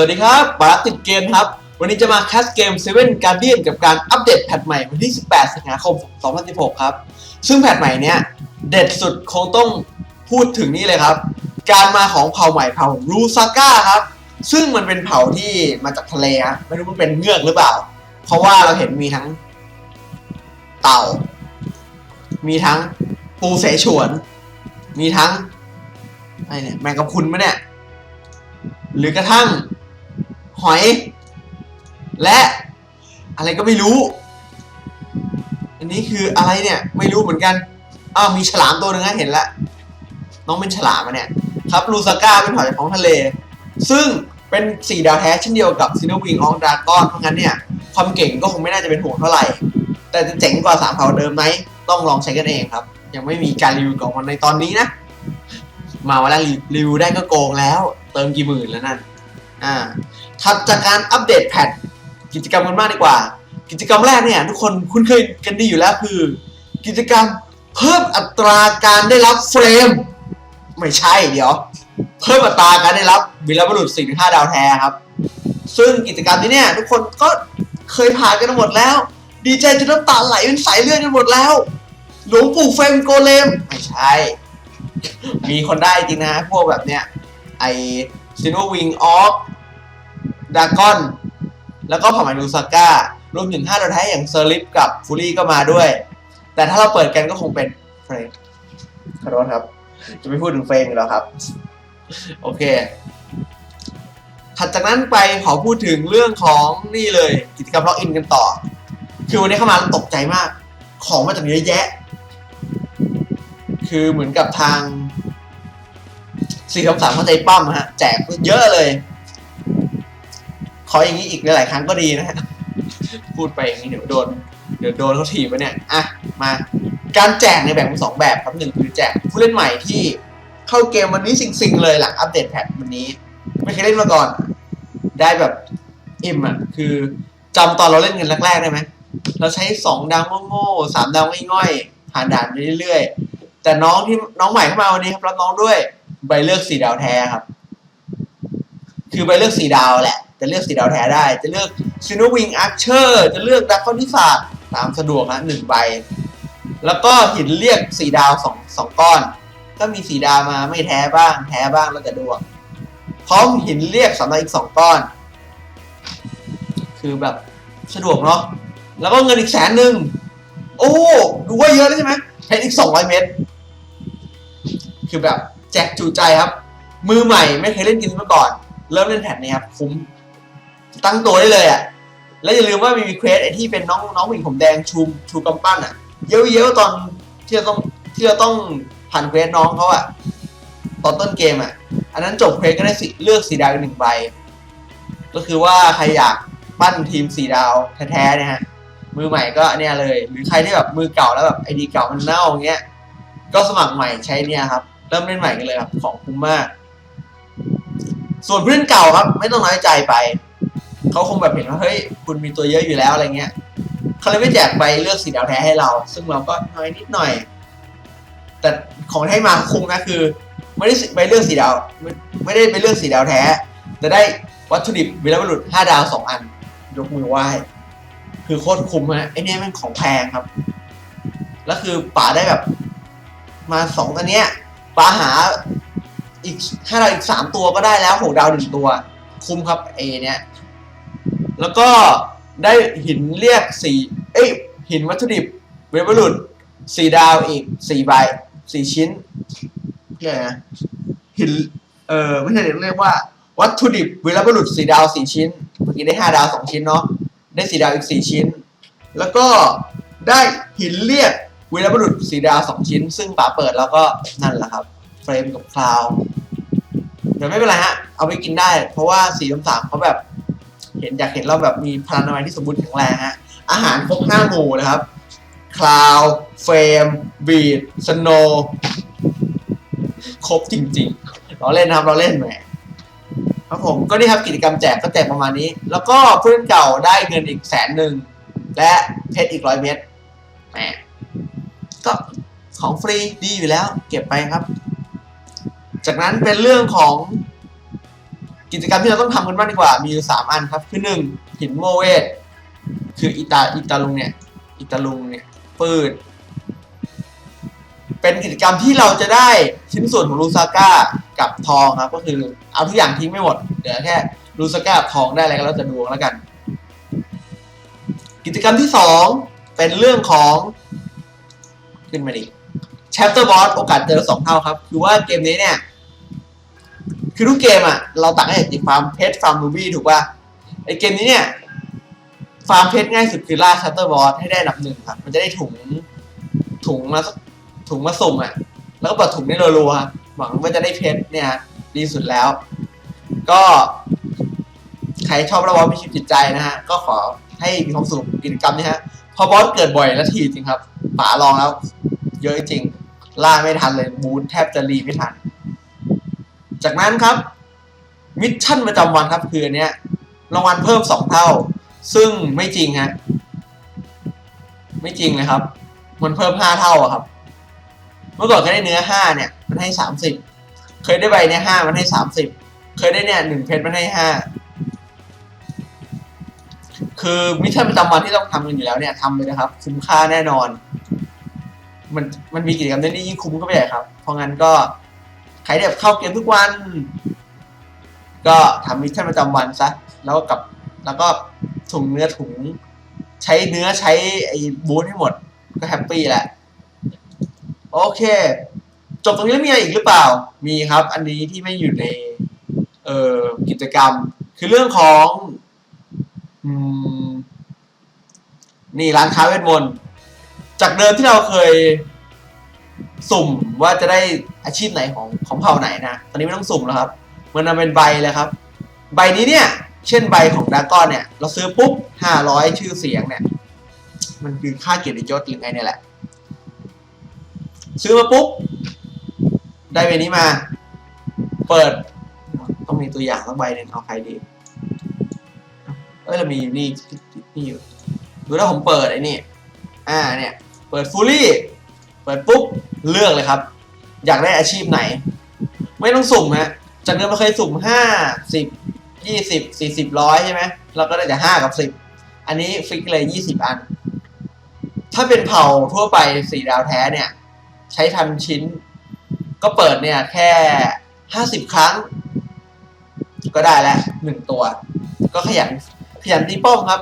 วัสดีครับบารัติดเกมครับ วันนี้จะมาแคสเกม7 Guardian กับการอัปเดตแพทใหม่วันที่ 18 สิงหาคม 2016 ครับ ซึ่งแพทใหม่เนี้ยเด็ดสุดคงต้องพูดถึงนี่เลยครับ การมาของเผ่าใหม่เผ่ารูซาก้าครับ ซึ่งมันเป็นเผ่าที่มาจากทะเลฮะไม่รู้มันเป็นเงือกหรือเปล่า เพราะว่าเราเห็นมีทั้งเต่า มีทั้งปูเสฉวน มีทั้งอะไรเนี่ยแมงกะพรุนไหมเนี่ยหรือกระทั่ง หอย และอะไรก็ไม่รู้ อันนี้คืออะไรเนี่ย ไม่รู้เหมือนกัน อ้าวมีฉลามตัวหนึ่งนะเห็นแล้วน้องเป็นฉลามอะเนี่ย ครับลูซาก้าเป็นเผ่าจากท้องทะเล ซึ่งเป็นสี่ดาวแท้เช่นเดียวกับซินโนวิงอองดราก้อนเพราะงั้นเนี่ยความเก่งก็คงไม่น่าจะเป็นห่วงเท่าไหร่ แต่จะเจ๋งกว่าสามเผ่าเดิมไหมต้องลองใช้กันเองครับ ยังไม่มีการรีวิวของมันในตอนนี้นะ มาวันแรกรีวิวได้ก็โกงแล้ว เติมกี่หมื่นแล้วนั่น อ่าถัดจากการอัปเดตแพทกิจกรรมกันมากดีกว่า กิจกรรมแรกเนี่ยทุกคนคุ้นเคยกันดีอยู่แล้วคือ กิจกรรมเพิ่มอัตราการได้รับเฟรม ไม่ใช่เดี๋ยว เพิ่มอัตราการได้รับวีรบุรุษ4-5ดาวแท้ครับ ซึ่งกิจกรรมนี้เนี่ยทุกคนก็เคยผ่านกันหมดแล้ว ดีใจจนน้ำตาไหลเป็นสายเลือดกันหมดแล้ว หลวงปู่เฟรมโกเลมไม่ใช่ มีคนได้จริงนะพวกแบบเนี้ยไอ ซินโนวิงออฟดากอน แล้วก็ผ่ามานูซาก้ารวมถึง5ดาวแท้อย่างเซอร์ลิฟกับฟูรี่ก็มาด้วย แต่ถ้าเราเปิดกันก็คงเป็นเฟรมขอโทษครับ จะไม่พูดถึงเฟรมอีกแล้วครับ โอเคถัดจากนั้นไปขอพูดถึงเรื่องของนี่เลยกิจกรรมล็อกอินกันต่อ คือวันนี้เข้ามาตกใจมาก ของมาจากเยอะแยะ คือเหมือนกับทาง สี่คำสามเข้าใจปั้มฮะ แจกเยอะเลย ขออย่างนี้อีกหลายๆครั้งก็ดีนะฮะ พูดไปอย่างนี้เดี๋ยวโดน เดี๋ยวโดนเขาถีบไปเนี่ย อะ มา การแจกในยแบ่งเป็นสองแบบครับหนึ่งคือแจกผู้เล่นใหม่ที่เข้าเกมวันนี้สิงๆเลยหลังอัปเดตแพทวันนี้ ไม่เคยเล่นมาก่อน ได้แบบอิ่มอะ คือจำตอนเราเล่นกันแรกๆได้ไหม เราใช้สองดาวโง่ๆสามดาวง่อยๆผ่านด่านไปเรื่อยๆ แต่น้องที่น้องใหม่เข้ามาวันนี้ครับรับน้องด้วย ใบเลือกสีดาวแท้ครับ คือใบเลือกสีดาวแหละ จะเลือกสีดาวแท้ได้ จะเลือกซินวิงอาร์เชอร์จะเลือกดักคอนทิศาสตตามสะดวกนะหนึ่งใบ แล้วก็หินเรียกสีดาวสองสองก้อน ก็มีสีดาวมาไม่แท้บ้าง แท้บ้างแล้วแต่ดวงพร้อมหินเรียกสำหรับอีกสองก้อน คือแบบสะดวกเนาะแล้วก็เงินอีกแสนหนึ่งโอ้ดูว่าเยอะแล้วใช่ไหมเพชรอีกสองร้อยเมตร คือแบบ แจกจูใจครับ มือใหม่ไม่เคยเล่นกินมาก่อน เริ่มเล่นแผ่นนี้ครับคุ้ม ตั้งตัวได้เลยอะ่ะ แล้วอย่าลืมว่ามีเควสไอที่เป็นน้องน้องหญิงผมแดงชูชูกำปั้นอะ่ะ เยอะๆตอนที่เราต้องที่เราต้องผ่านเควสน้องเขาอะ่ะตอนต้นเกมอะ่ะ อันนั้นจบเควสก็ได้สิเลือกสีดาวหนึ่งใบ ก็คือว่าใครอยากปั้นทีมสีดาวแท้ๆเนี่ยฮะ มือใหม่ก็เนี่ยเลย หรือใครที่แบบมือเก่าแล้วแบบไอดีเก่ามันเน่าอย่างเงี้ย ก็สมัครใหม่ใช้เนี่ยครับ เริ่มเล่นใหม่กันเลยครับ ของคุ้มมาก ส่วนเพื่อนเก่าครับ ไม่ต้องน้อยใจไป เขาคงแบบเห็นว่าเฮ้ยคุณมีตัวเยอะอยู่แล้วอะไรเงี้ยเขาเลยไม่แจกใบเลือกสีดาวแท้ให้เรา ซึ่งเราก็น้อยนิดหน่อย แต่ของให้มาคุ้มนะคือ ไม่ได้ใบเลือกสีดาวไม่ไม่ได้ไปเลือกสีดาวแท้ แต่ได้วัตถุดิบวิรบุรุษห้าดาวสองอัน ยกมือไหว้คือโคตรคุ้มฮะไอเนี้ยมันของแพงครับ แล้วคือป๋าได้แบบ มาสองตัวเนี้ย ปาหาอีกให้าดาอีกสามตัวก็ได้แล้วหกดาวหนึ่งตัว คุ้มครับเอเนี้ยแล้วก็ได้หินเรียกสี่เอ้ยหินวัตถุดิบเวเบรุษสี่ดาวอีกสี่ใบสี่ชิ้นเรียนะหินเออไม่ใช่เรียกว่า วัตถุดิบเวลาบุรุษสี่ดาวสี่ชิ้น เมื่อกี้ได้ห้าดาวสองชิ้นเนาะได้สี่ดาวอีกสี่ชิ้น แล้วก็ได้หินเรียก วีรบุรุษสีดาวสองชิ้น ซึ่งป๋าเปิดแล้วก็นั่นแหละครับ เฟรมกับคลาวแต่ไม่เป็นไรฮะ เอาไปกินได้ เพราะว่าสีน้ำสามเขาแบบ เห็นอยากเห็นเราแบบมีพลังนามัยที่สมบูรณ์แข็งแรงฮะ อาหารครบห้าหมู่นะครับ คลาวเฟรม บีดสโนครบจริงๆ เราเล่นนะครับ เราเล่นแหมครับผมก็นี่ครับกิจกรรมแจกก็แจกประมาณนี้ แล้วก็เพื่อนเก่าได้เงินอีกแสนหนึ่งและเพชรอีกร้อยเม็ดแหม ก็ของฟรีดีอยู่แล้ว เก็บไปครับ จากนั้นเป็นเรื่องของกิจกรรมที่เราต้องทำกันบ้างดีกว่า มีอยู่สามอันครับ คือหนึ่งหินโมเวทคืออิตาอิตาลุงเนี่ย อิตาลุงเนี่ยปืด เป็นกิจกรรมที่เราจะได้ชิ้นส่วนของลูซาก้ากับทองครับ ก็คือเอาทุกอย่างทิ้งไม่หมด เหลือแค่ลูซาก้าทองได้อะไรก็แล้วแต่ดวงแล้วกัน กิจกรรมที่สองเป็นเรื่องของ ขึ้นมาดิแชปเตอร์บอสโอกาสเจอสองเท่าครับ คือว่าเกมนี้เนี่ย คือทุกเกมอะ เราตักให้จากฟาร์มเพชรฟาร์มรูบี้ถูกป่ะไอเกมนี้เนี่ย ฟาร์มเพชรง่ายสุดคือล่าแชัตเตอร์บอสให้ได้อันดับหนึ่งครับ มันจะได้ถุงถุงมาถุงมาสุ่มอะ แล้วก็เปิดถุงได้รัวๆหวังว่าจะได้เพชรเนี่ยดีสุดแล้ว ก็ใครชอบระบอสมีชีวิตจิตใจนะฮะ ก็ขอให้มีความสุขกิจกรรมนี้ฮะพอบอสเกิดบ่อยและทีจริงครับป๋าลองแล้ว เยอะจริง ล่าไม่ทันเลยบูนแทบจะรีไม่ทัน จากนั้นครับ มิชชั่นประจำวันครับคืออันเนี้ยรางวัลเพิ่มสองเท่า ซึ่งไม่จริงฮะไม่จริงเลยครับ มันเพิ่มห้าเท่าอะครับ เมื่อก่อนเคยได้เนื้อห้าเนี่ย มันให้สามสิบเคยได้ใบเนี้ยห้ามันให้สามสิบเคยได้เนี่ยหนึ่งเพชรมันให้ห้าคือมิชชั่นประจำวันที่ต้องทำกันอยู่แล้วเนี่ยทำเลยนะครับ คุ้มค่าแน่นอน มันมันมีกิจกรรมได้นี่ยิ่งคุ้มก็ไปใหญ่ครับ เพราะงั้นก็ใครที่แบบเข้าเกมทุกวัน ก็ทำมิชชั่นประจำวันซะแล้วก็กลับแล้วก็ถุงเนื้อถุง ใช้เนื้อใช้ไอ้บูทให้หมด ก็แฮปปี้แหละ โอเค จบตรงนี้แล้วมีอะไรอีกหรือเปล่า มีครับ อันนี้ที่ไม่อยู่ในเอ่อกิจกรรม คือเรื่องของ อืม นี่ร้านค้าเวทมนต์ จากเดิมที่เราเคยสุ่มว่าจะได้อาชีพไหนของของเผ่าไหนนะ ตอนนี้ไม่ต้องสุ่มแล้วครับ มันนำเป็นใบเลยครับ ใบนี้เนี่ย เช่นใบของดาก้อนเนี่ย เราซื้อปุ๊บห้าร้อยชื่อเสียงเนี่ย มันคือค่าเกียรติยศหรือไงเนี่ยแหละ ซื้อมาปุ๊บ ได้ใบนี้มา เปิด ต้องมีตัวอย่างสักใบหนึ่งเอาใครดี เอ้ยเรามีอยู่นี่นี่อยู่ดูแล้วผมเปิดไอ้นี่ อ่าเนี่ย เปิดฟูลี่ เปิดปุ๊บ เลือกเลยครับ อยากได้อาชีพไหน ไม่ต้องสุ่มฮะ จากเดิมเราเคยสุ่มห้าสิบยี่สิบสี่สิบร้อยใช่ไหม เราก็ได้แต่ห้ากับสิบ อันนี้ฟิกเลยยี่สิบอัน ถ้าเป็นเผ่าทั่วไปสี่ดาวแท้เนี่ย ใช้พันชิ้น ก็เปิดเนี่ยแค่ห้าสิบครั้ง ก็ได้แล้วหนึ่งตัว ก็ขยันขยันตีป้อมครับ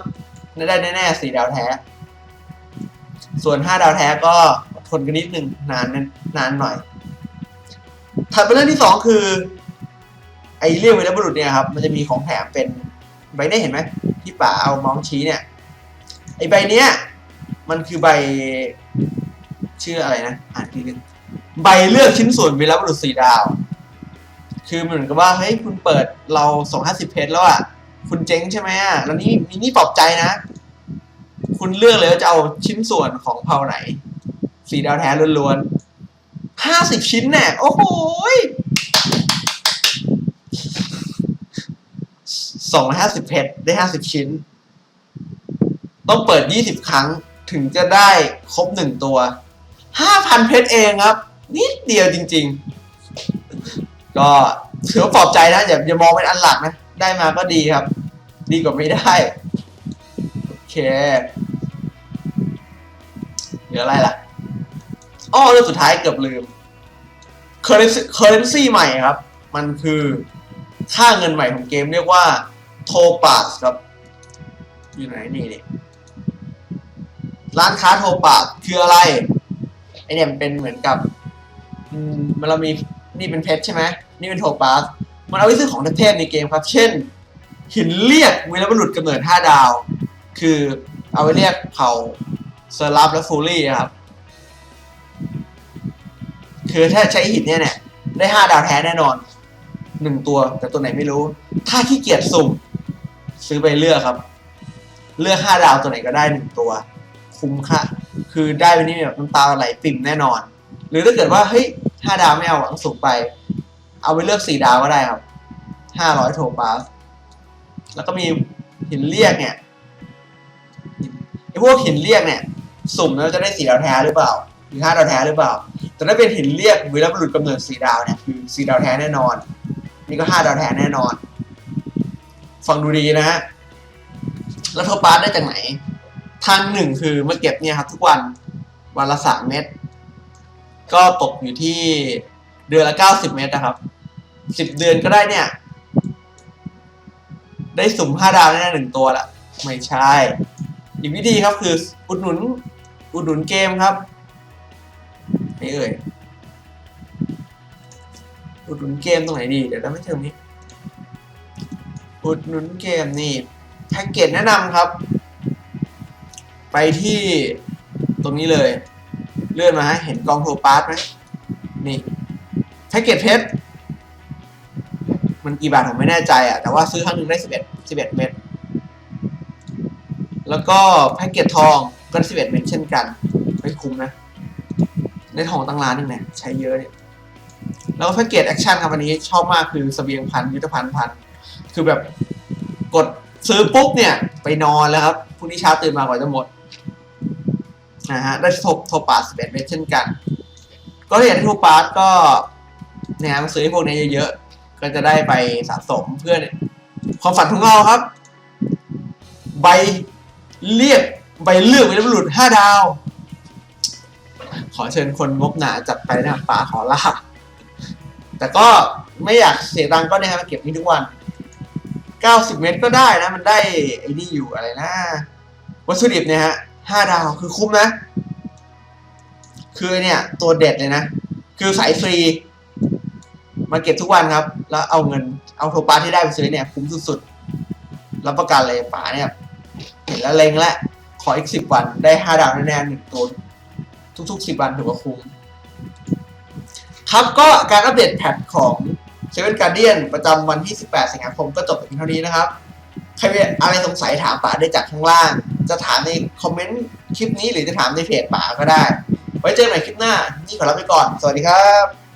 ได้แน่ๆสี่ดาวแท้ ส่วนห้าดาวแท้ก็ทนกันนิดนึงนานนานหน่อย ถัดไปเรื่องที่สองคือ ไอเรียกเวลบุรุษเนี่ยครับ มันจะมีของแถมเป็นใบนี้เห็นไหมที่ป่าเอามองชี้เนี่ย ไอใบเนี้ยมันคือใบชื่ออะไรนะ อ่านทีนึงใบเลือกชิ้นส่วนเวลบุรุษสี่ดาว คือเหมือนกับว่าเฮ้ยคุณเปิดเราสองห้าสิบเพจแล้วอะคุณเจ๊งใช่ไหมอะแล้วนี่มีนี่ปลอบใจนะ คุณเลือกเลยว่าจะเอาชิ้นส่วนของเผ่าไหน สีดาวแท้ล้วนๆห้าสิบชิ้นแน่โอ้โหสองห้าสิบเพชรได้ห้าสิบชิ้น ต้องเปิดยี่สิบครั้งถึงจะได้ครบหนึ่งตัวห้าพันเพชรเองครับ นิดเดียวจริง ๆ ก็ถือว่าปลอบใจนะอย่าอย่ามองเป็นอันหลักนะ ได้มาก็ดีครับ ดีกว่าไม่ได้ โอเคืออะไรล่ะอ้อเรื่องสุดท้ายเกือบลืม currency ใหม่ครับ มันคือค่าเงินใหม่ของเกมเรียกว่าโทปัสครับ อยู่ไหนนี่นี่ร้านค้าโทปัสคืออะไรไอเนี่ยมันเป็นเหมือนกับมันเรามีนี่เป็นเพชรใช่ไหมนี่เป็นโทปัสมันเอาไว้ซื้อของเทพในเกมครับ เช่น หินเรียกวีรบุรุษกำเนิดห้าดาว คือเอาไว้เรียกเผ่า เซอร์ลับและฟูลี่ครับ คือถ้าใช้หินเนี่ยเนี่ย ได้ห้าดาวแท้แน่นอนหนึ่งตัว แต่ตัวไหนไม่รู้ ถ้าขี้เกียจสุ่ม ซื้อไปเลือกครับ เลือกห้าดาวตัวไหนก็ได้หนึ่งตัว คุ้มค่าคือได้ไปนี่แบบน้ำตาไหลปิ่มแน่นอน หรือถ้าเกิดว่าเฮ้ยห้าดาวไม่เอาหวังสูงไป เอาไปเลือกสี่ดาวก็ได้ครับห้าร้อยโทปาสแล้วก็มีหินเรียกเนี่ยไอพวกหินเรียกเนี่ย สุ่มแล้วจะได้สีดาวแท้หรือเปล่าหรือห้าดาวแท้หรือเปล่า แต่ถ้าเป็นหินเรียกวีรบุรุษกำเนิดสีดาวเนี่ยคือสีดาวแท้แน่นอน นี่ก็ห้าดาวแท้แน่นอน ฟังดูดีนะฮะแล้วโทปาสได้จากไหน ทางหนึ่งคือมาเก็บเนี่ยครับ ทุกวันวันละสามเม็ดก็ตกอยู่ที่เดือนละเก้าสิบเม็ดนะครับสิบเดือนก็ได้เนี่ย ได้สุ่มห้าดาวแน่หนึ่งตัวละ ไม่ใช่ อีกวิธีครับคืออุดหนุน อุดหนุนเกมครับนี่เอ่ยอุดหนุนเกมตรงไหนดีเดี๋ยวเราไม่เจอตรงนี้อุดหนุนเกมนี่แพ็กเกจแนะนำครับ ไปที่ตรงนี้เลย เลื่อนมาฮะเห็นกองโทรปาร์ตไหมนี่แพ็กเกจเพชรมันกี่บาทผมไม่แน่ใจอะแต่ว่าซื้อครั้งหนึ่งได้สิบเอ็ดสิบเอ็ดเม็ดแล้วก็แพ็กเกจทอง ก็สิบเอ็ดเม็ดเช่นกันไม่คุ้มนะ ได้ทองตั้งล้านนึงเนี่ยใช้เยอะเนี่ย แล้วก็แพ็กเกจแอคชั่นครับวันนี้ชอบมากคือเสบียงพันยุทธพันธ์พัน คือแบบกดซื้อปุ๊บเนี่ย ไปนอนแล้วครับพรุ่งนี้เช้าตื่นมากว่าจะหมดนะฮะได้โทรโทรปาสเปดเมตรเช่นกัน ก็ถ้าอยากได้โทรปาสก็เนี่ยมาซื้อพวกนี้เยอะๆ ก็จะได้ไปสะสมเพื่อนความฝันของเราครับ ใบเรียก ใบเลือกวีรบุรุษห้าดาว ขอเชิญคนงบหนาจัดไปนะป๋าขอลาแต่ก็ไม่อยากเสียตังก็เนี่ยครับมาเก็บนี่ทุกวัน 90 เมตรก็ได้นะ มันได้ไอ้นี่อยู่อะไรนะ วัตถุดิบเนี่ยฮะ5ดาวคือคุ้มนะ คือเนี่ยตัวเด็ดเลยนะ คือสายฟรี มาเก็บทุกวันครับ แล้วเอาเงินเอาโทรปาที่ได้ไปซื้อเนี่ยคุ้มสุดๆรับประกันเลยป๋าเนี่ย เห็นแล้วเล็งแล้ว ออีก10วันได้5ดาวแน่ๆหนึ่งตัวทุกๆ10วันถือว่าคุ้มครับก็การอัปเดตแพทของเซเว่นการเดียนประจำวันที่ 18 สิงหาคมก็จบไปเพียงเท่านี้นะครับ ใครมีอะไรสงสัยถามป๋าได้จากข้างล่าง จะถามในคอมเมนต์คลิปนี้หรือจะถามในเพจป๋าก็ได้ ไว้เจอกันใหม่คลิปหน้า นี่ขอลาไปก่อน สวัสดีครับ